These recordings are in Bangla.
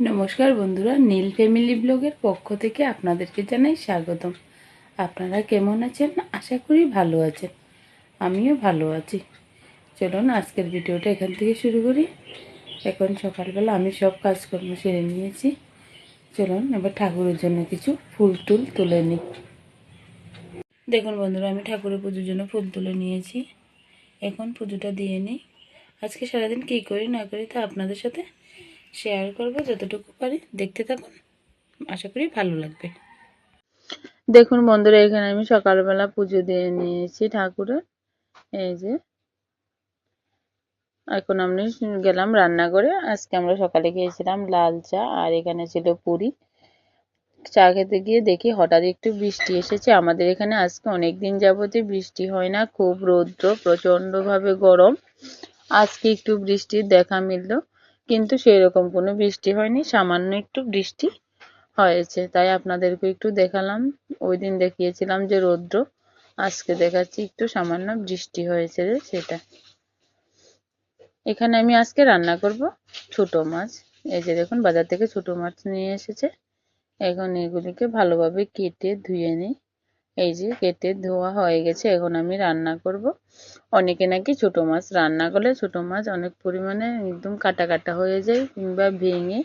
নমস্কার বন্ধুরা, নীল ফ্যামিলি ব্লগের পক্ষ থেকে আপনাদেরকে জানাই স্বাগতম। আপনারা কেমন আছেন? আশা করি ভালো আছেন। আমিও ভালো আছি। চলুন, আজকের ভিডিওটা এখান থেকে শুরু করি। এখন সকালবেলা আমি সব কাজকর্ম সেরে নিয়েছি। চলুন, এবার ঠাকুরের জন্য কিছু ফুল টুল তুলে নিই দেখুন বন্ধুরা, আমি ঠাকুরের পুজোর জন্য ফুল তুলে নিয়েছি। এখন পুজোটা দিয়ে নিই। আজকে সারাদিন কী করি না করি তা আপনাদের সাথে শেয়ার করব যতটুকু পারি। দেখতে থাকুন। আশা করি ভালো লাগবে। দেখুন বন্ধুরা, এখানে আমি সকালবেলা পুজো দিয়ে নিয়েছি ঠাকুরের। এই যে, এখন আমি গেলাম রান্না করে। আজকে আমরা সকালে গিয়েছিলাম লাল চা, আর এখানে ছিল পুরি। চা খেতে গিয়ে দেখি হঠাৎ একটু বৃষ্টি এসেছে। আমাদের এখানে আজকে অনেক দিন যাবতই বৃষ্টি হয় না, খুব রৌদ্র, প্রচণ্ডভাবে গরম। আজকে একটু বৃষ্টির দেখা মিলল। কিন্তু সেই রকম কোনো বৃষ্টি হয়নি, সামান্য একটু বৃষ্টি হয়েছে। তাই আপনাদেরকে একটু দেখালাম, ওই দিন দেখিয়েছিলাম যে রৌদ্র, আজকে দেখাচ্ছি একটু সামান্য বৃষ্টি হয়েছে সেটা। এখানে আমি আজকে রান্না করব ছোট মাছ। এই যে দেখুন, বাজার থেকে ছোট মাছ নিয়ে এসেছে। এখন এগুলিকে ভালোভাবে কেটে ধুয়ে নিই। এই যে কেটে ধোয়া হয়ে গেছে, এখন আমি রান্না করব। অনেকে নাকি ছোট মাছ রান্না করলে ছোট মাছ অনেক পরিমাণে একদম কাটা কাটা হয়ে যায় কিংবা ভেঙে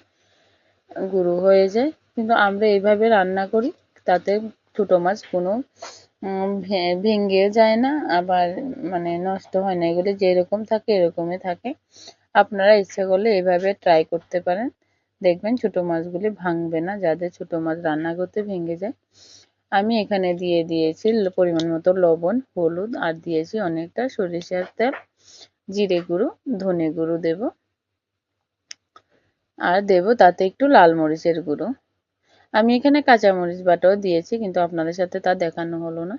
গুঁড়ো হয়ে যায়। কিন্তু আমরা এইভাবে রান্না করি, তাতে ছোট মাছ কোনো ভেঙে যায় না, আবার মানে নষ্ট হয় না। এগুলি যেরকম থাকে, এরকমই থাকে। আপনারা ইচ্ছে করলে এইভাবে ট্রাই করতে পারেন। দেখবেন ছোট মাছগুলি ভাঙবে না, যাদের ছোট মাছ রান্না করতে ভেঙে যায়। আমি এখানে দিয়ে দিয়েছি পরিমাণ মতো লবণ, হলুদ, আর দিয়েছি অনেকটা সরিষার তেল, জিরে গুঁড়ো, ধনে গুঁড়ো দেব। আর দেব তাতে একটু লাল মরিচের গুঁড়ো। আমি এখানে কাঁচা মরিচ বাটাও দিয়েছি, কিন্তু আপনাদের সাথে তা দেখানো হলো না।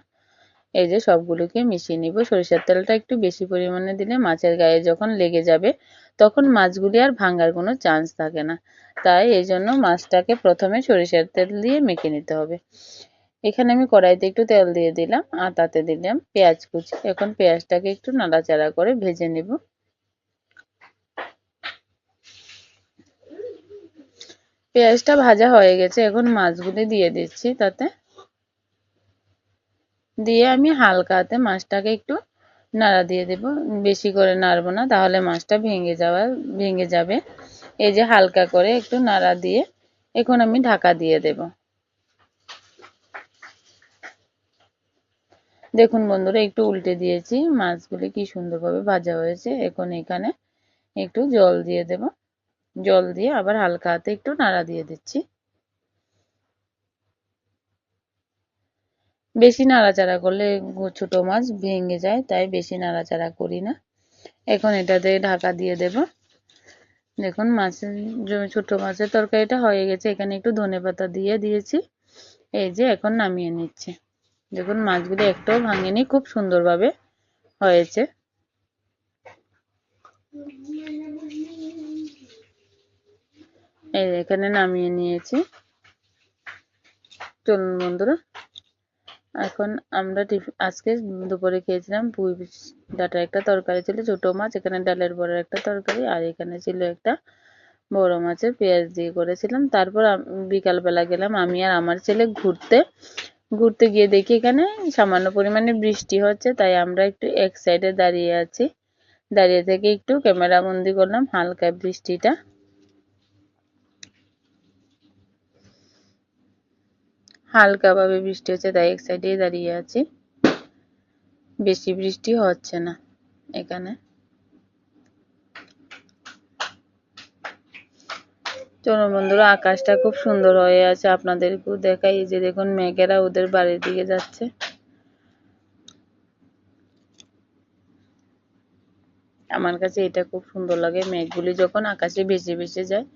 এই যে সবগুলোকে মিশিয়ে নিব। সরিষার তেলটা একটু বেশি পরিমাণে দিলে মাছের গায়ে যখন লেগে যাবে, তখন মাছগুলি আর ভাঙার কোনো চান্স থাকে না। তাই এই জন্য মাছটাকে প্রথমে সরিষার তেল দিয়ে মেখে নিতে হবে। এখানে আমি কড়াইতে একটু তেল দিয়ে দিলাম আর তাতে দিলাম পেঁয়াজ কুচি। এখন পেঁয়াজটাকে একটু নাড়াচাড়া করে ভেজে নেব। পেঁয়াজটা ভাজা হয়ে গেছে, এখন মাছগুলি দিয়ে দিচ্ছি তাতে। দিয়ে আমি হালকা হাতে মাছটাকে একটু নাড়া দিয়ে দেব। বেশি করে নাড়বো না, তাহলে মাছটা ভেঙে যাওয়া, ভেঙে যাবে। এই যে হালকা করে একটু নাড়া দিয়ে এখন আমি ঢাকা দিয়ে দেব। দেখুন বন্ধুরা, একটু উল্টে দিয়েছি। মাছগুলি কি সুন্দরভাবে ভাজা হয়েছে। এখন এখানে একটু জল দিয়ে দেব। জল দিয়ে আবার হালকা হাতে একটু নাড়া দিয়ে দিচ্ছি। বেশি নাড়াচাড়া করলে ছোটো মাছ ভেঙে যায়, তাই বেশি নাড়াচাড়া করি না। এখন এটাতে ঢাকা দিয়ে দেব। দেখুন মাছের ছোট মাছের তরকারিটা হয়ে গেছে। এখানে একটু ধনে পাতা দিয়ে দিয়েছি। এই যে এখন নামিয়ে নিচ্ছে। দেখুন, মাছগুলো একটাও ভাঙেনি, খুব সুন্দরভাবে হয়েছে। এই এখানে নামিয়ে নিয়েছি। চলুন বন্ধুরা, এখন আমরা আজকে দুপুরে খেয়েছিলাম পুঁই ডাটার একটা তরকারি ছিল, ছোট মাছ, এখানে ডালের বড় একটা তরকারি, আর এখানে ছিল একটা বড় মাছের পেঁয়াজ দিয়ে করেছিলাম। তারপর বিকালবেলা গেলাম আমি আর আমার ছেলে ঘুরতে। ঘুরতে গিয়ে দেখি এখানে সামান্য পরিমাণে বৃষ্টি হচ্ছে, তাই আমরা একটু এক সাইডে দাঁড়িয়ে আছি। দাঁড়িয়ে থেকে একটু ক্যামেরা বন্দি করলাম হালকা বৃষ্টিটা। হালকাভাবে বৃষ্টি হচ্ছে, তাই এক সাইডে দাঁড়িয়ে আছি। বেশি বৃষ্টি হচ্ছে না এখানে। চলো বন্ধুরা, আকাশটা খুব সুন্দর হয়ে আছে আপনাদেরকেও দেখাই। যে দেখুন, মেঘেরা ওদের বাড়ির দিকে যাচ্ছে। আমার কাছে এটা খুব সুন্দর লাগে, মেঘগুলি যখন আকাশে ভেসে ভেসে যায়।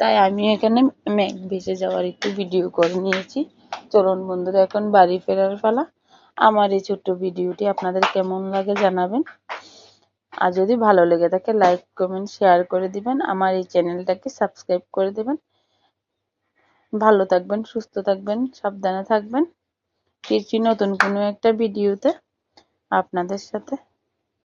তাই আমি এখানে মেঘ ভেসে যাওয়ার একটু ভিডিও করে নিয়েছি। চলুন বন্ধুরা, এখন বাড়ি ফেরার পালা। আমার এই ছোট্ট ভিডিওটি আপনাদের কেমন লাগে জানাবেন। আর যদি ভালো লেগে থাকে লাইক কমেন্ট শেয়ার করে দিবেন। আমার এই চ্যানেলটাকে সাবস্ক্রাইব করে দেবেন। ভালো থাকবেন, সুস্থ থাকবেন, সাবধানে থাকবেন। ফিরছি নতুন কোনো একটা ভিডিওতে আপনাদের সাথে।